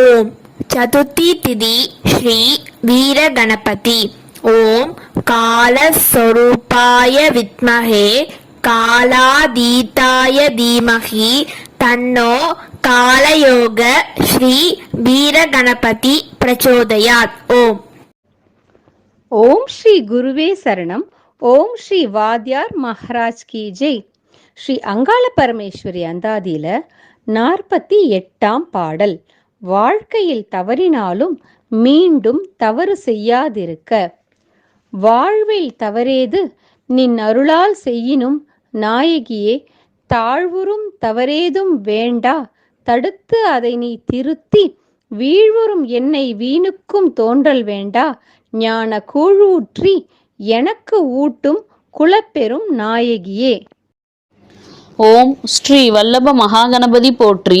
ஓம் சதுர்த்தி திதி ஸ்ரீ வீரகணபதி. ஓம் காலஸ்வரூபாய வித்மகே காலாதீதாய தீமகி. தன்னோ காலயோக ஸ்ரீ வீரகணபதி பிரச்சோதயாத். ஓம். ஓம் ஸ்ரீ குருவே சரணம். ஓம் ஸ்ரீ வாத்யார் மஹராஜ் கி ஜெய். ஸ்ரீ அங்காள பரமேஸ்வரி அந்தாதியில நாற்பத்தி எட்டாம் பாடல். வாழ்க்கையில் தவறினாலும் மீண்டும் தவறு செய்யாதிருக்க. வாழ்வில் தவறேது நின் அருளால் செய்யினும் நாயகியே தாழ்வுறும் தவறேதும் வேண்டா. தடுத்து அதை நீ திருத்தி வீழ்வுறும் என்னை வீணுக்கும் தோன்றல் வேண்டா. ஞான கூழூற்றி எனக்கு ஊட்டும் குலப்பெரும் நாயகியே. ஓம் ஸ்ரீ வல்லப மகாகணபதி போற்றி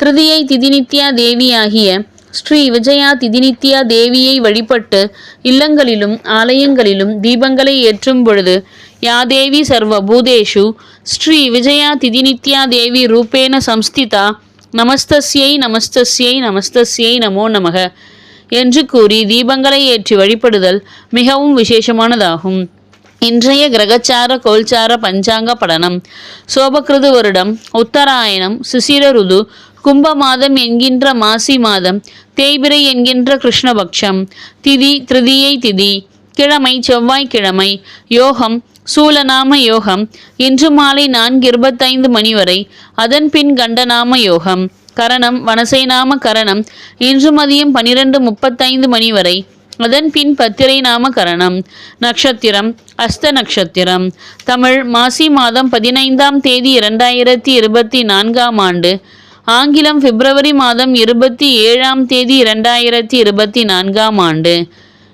திருதியை திதிநித்யா தேவியாகிய ஸ்ரீ விஜயா திதிநித்யா தேவியை வழிபட்டு இல்லங்களிலும் ஆலயங்களிலும் தீபங்களை ஏற்றும் பொழுது யாதேவி சர்வ பூதேஷு ஸ்ரீ விஜயா திதிநித்யா தேவி ரூபேண சம்ஸ்திதா நமஸ்தஸ்யை நமஸ்தஸ்யை நமஸ்தஸ்யை நமோ நமக என்று கூறி தீபங்களை ஏற்றி வழிபடுதல் மிகவும் விசேஷமானதாகும். இன்றைய கிரகச்சார கோல்சார பஞ்சாங்க படனம் சோபகிருது வருடம் உத்தராயணம் சிசிர ருது கும்ப மாதம் என்கின்ற மாசி மாதம் தேய்பிரை என்கின்ற கிருஷ்ணபக்ஷம் திதி திருதியை திதி கிழமை செவ்வாய்க்கிழமை யோகம் சூலநாம யோகம் இன்று மாலை நான்கு இருபத்தைந்து மணி வரை அதன் பின் கண்டநாம யோகம் கரணம் வனசைநாம கரணம் இன்று மதியம் பனிரெண்டு முப்பத்தைந்து மணி வரை அதன் பின் பத்திரை நாம கரணம் நட்சத்திரம் அஸ்த நட்சத்திரம் தமிழ் மாசி மாதம் பதினைந்தாம் தேதி இரண்டாயிரத்தி இருபத்தி நான்காம் ஆண்டு ஆங்கிலம் பிப்ரவரி மாதம் இருபத்தி ஏழாம் தேதி இரண்டாயிரத்தி இருபத்தி நான்காம் ஆண்டு.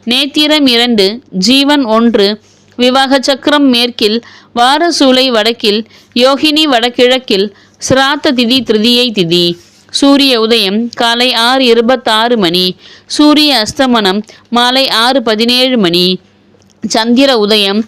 நேத்திரம் இரண்டு ஜீவன் ஒன்று விவாக சக்கரம் மேற்கில் வாரசூலை வடக்கில் யோகினி வடகிழக்கில் சிராத்த திதி திருதியை திதி. சூரிய உதயம் காலை ஆறு இருபத்தாறு மணி சூரிய அஸ்தமனம் மாலை ஆறு பதினேழு மணி சந்திர உதயம்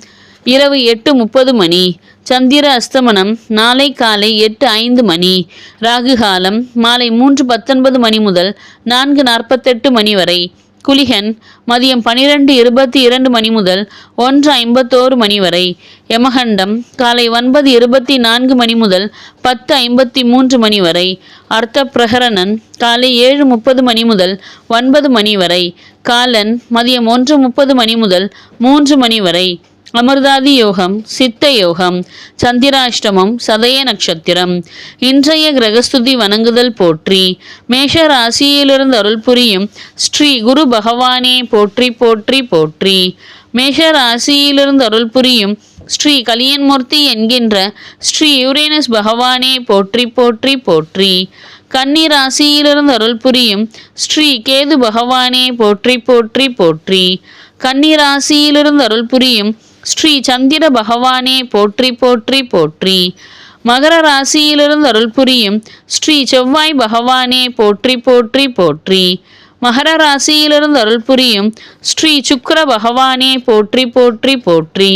இரவு எட்டு முப்பது மணி சந்திர அஸ்தமனம் நாளை காலை எட்டு ஐந்து மணி. ராகு காலம் மாலை மூன்று பத்தொன்பது மணி முதல் நான்கு நாற்பத்தெட்டு மணி வரை. குலிகன் மதியம் பனிரெண்டு இருபத்தி இரண்டு மணி முதல் ஒன்று ஐம்பத்தோரு மணி வரை. யமகண்டம் காலை ஒன்பது இருபத்தி நான்கு மணி முதல் பத்து ஐம்பத்தி மூன்று மணி வரை. அர்த்த பிரகரணன் காலை ஏழு முப்பது மணி முதல் ஒன்பது மணி வரை. காலன் மதியம் ஒன்று முப்பது மணி முதல் மூன்று மணி வரை. அமிர்தாதி யோகம் சித்த யோகம் சந்திராஷ்டமம் சதய நட்சத்திரம் இன்றைய கிரகஸ்துதி வணங்குதல் போற்றி மேஷ ராசியிலிருந்து அருள் புரியும் ஸ்ரீ குரு பகவானே போற்றி போற்றி போற்றி. மேஷ ராசியிலிருந்து அருள் புரியும் ஸ்ரீ கலியன்மூர்த்தி என்கின்ற ஸ்ரீ யூரேனஸ் பகவானே போற்றி போற்றி போற்றி. கன்னி ராசியிலிருந்து அருள் புரியும் ஸ்ரீ கேது பகவானே போற்றி போற்றி போற்றி. கன்னி ராசியிலிருந்து அருள் புரியும் ஸ்ரீ சந்திர பகவானே போற்றி போற்றி போற்றி. மகர ராசியிலிருந்து அருள் புரியும் ஸ்ரீ செவ்வாய் பகவானே போற்றி போற்றி போற்றி. மகர ராசியிலிருந்து அருள் புரியும் ஸ்ரீ சுக்கர பகவானே போற்றி போற்றி போற்றி.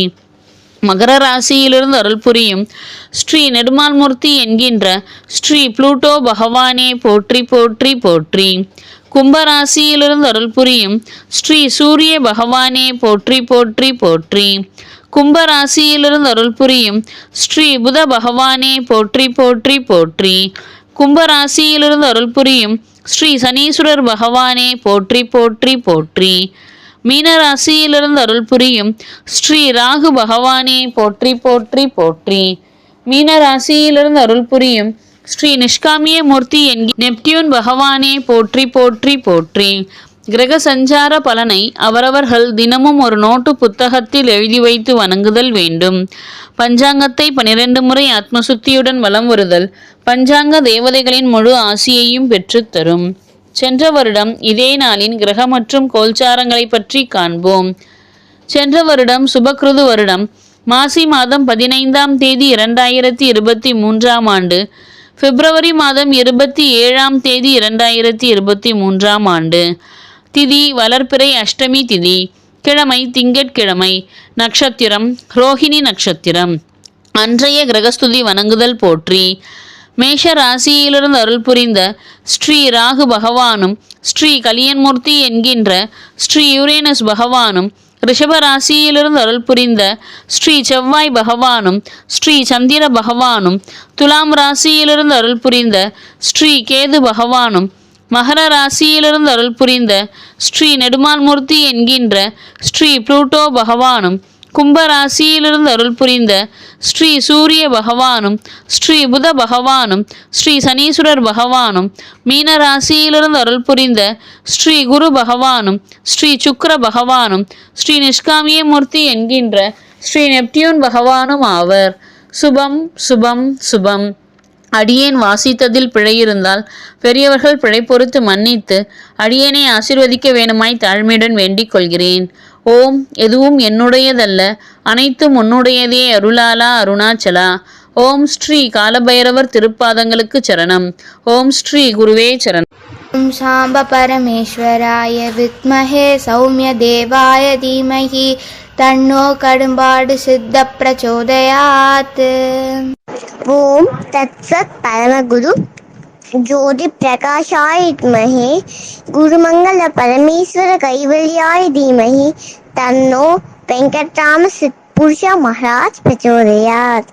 மகர ராசியிலிருந்து அருள் புரியும் ஸ்ரீ நெடுமால்மூர்த்தி என்கின்ற ஸ்ரீ புளூட்டோ பகவானே போற்றி போற்றி போற்றி. கும்பராசியிலிருந்து அருள் புரியும் ஸ்ரீ சூரிய பகவானே போற்றி போற்றி போற்றி. கும்பராசியிலிருந்து அருள் புரியும் ஸ்ரீ புத பகவானே போற்றி போற்றி போற்றி. கும்பராசியிலிருந்து அருள் புரியும் ஸ்ரீ சனீஸ்வரர் பகவானே போற்றி போற்றி போற்றி. மீனராசியிலிருந்து அருள் புரியும் ஸ்ரீ ராகு பகவானே போற்றி போற்றி போற்றி. மீனராசியிலிருந்து அருள் புரியும் ஸ்ரீ நிஷ்காமிய மூர்த்தி என்கி நெப்டியூன் பகவானே போற்றி போற்றி போற்றி. கிரக சஞ்சார பலனை அவரவர்கள் தினமும் ஒரு நோட்டு புத்தகத்தில் எழுதி வைத்து வணங்குதல் வேண்டும். பஞ்சாங்கத்தை பனிரெண்டு முறை ஆத்மசுத்தியுடன் வலம் வருதல் பஞ்சாங்க தேவதைகளின் முழு ஆசியையும் பெற்றுத் தரும். சென்ற வருடம் இதே நாளின் கிரக மற்றும் கோல்சாரங்களை பற்றி காண்போம். சென்ற வருடம் சுபக்ருது வருடம். மாசி மாதம் பதினைந்தாம் தேதி இரண்டாயிரத்தி இருபத்தி மூன்றாம் ஆண்டு பிப்ரவரி மாதம் இருபத்தி ஏழாம் தேதி இரண்டாயிரத்தி இருபத்தி மூன்றாம் ஆண்டு. திதி வளர்ப்பிறை அஷ்டமி திதி கிழமை திங்கட்கிழமை நட்சத்திரம் ரோஹிணி நட்சத்திரம். அன்றைய கிரகஸ்துதி வணங்குதல் போற்றி. மேஷ ராசியிலிருந்து அருள் புரிந்த ஸ்ரீ ராகு பகவானும் ஸ்ரீ கலியன்மூர்த்தி என்கின்ற ஸ்ரீ யுரேனஸ் பகவானும் ரிஷப ராசியிலிருந்து அருள் புரிந்த ஸ்ரீ செவ்வாய் பகவானும் ஸ்ரீ சந்திர பகவானும் துலாம் ராசியிலிருந்து அருள் புரிந்த ஸ்ரீ கேது பகவானும் மகர ராசியிலிருந்து அருள் புரிந்த ஸ்ரீ நெடுமான்மூர்த்தி என்கின்ற ஸ்ரீ புளூட்டோ பகவானும் கும்பராசியிலிருந்து அருள் புரிந்த ஸ்ரீ சூரிய பகவானும் ஸ்ரீ புத பகவானும் ஸ்ரீ சனீஸ்வரர் பகவானும் மீனராசியிலிருந்து அருள் புரிந்த ஸ்ரீ குரு பகவானும் ஸ்ரீ சுக்கர பகவானும் ஸ்ரீ நிஷ்காமிய மூர்த்தி என்கின்ற ஸ்ரீ நெப்டியூன் பகவானும் ஆவர். சுபம் சுபம் சுபம். அடியேன் வாசித்ததில் பிழை இருந்தால் பெரியவர்கள் பிழை பொறுத்து மன்னித்து அடியேனை ஆசிர்வதிக்க வேணுமாய் தாழ்மையுடன் வேண்டிக் கொள்கிறேன். ஓம் எதுவும் என்னுடையதல்ல. அனைத்தும் உன்னுடையதே அருளாலா அருணாச்சலா. ஓம் ஸ்ரீ காலபைரவர் திருப்பாதங்களுக்கு சரணம். ஓம் ஸ்ரீ குருவே சரணம். ஓம் சாம்ப பரமேஸ்வராய வித்மஹே சௌமிய தேவாய सौम्यदेवाय தன்னோ तन्नो சித்த பிரச்சோதயாத். ஓம் तत्सत् परमगुरु ஜோதி பிரகாஷாய வித்மஹே குருமங்கள பரமேஸ்வர கைவல்யாய தீமகி தன்னோ வெங்கட்ராம சித் புருஷா மகாராஜ் பிரச்சோதயாத்.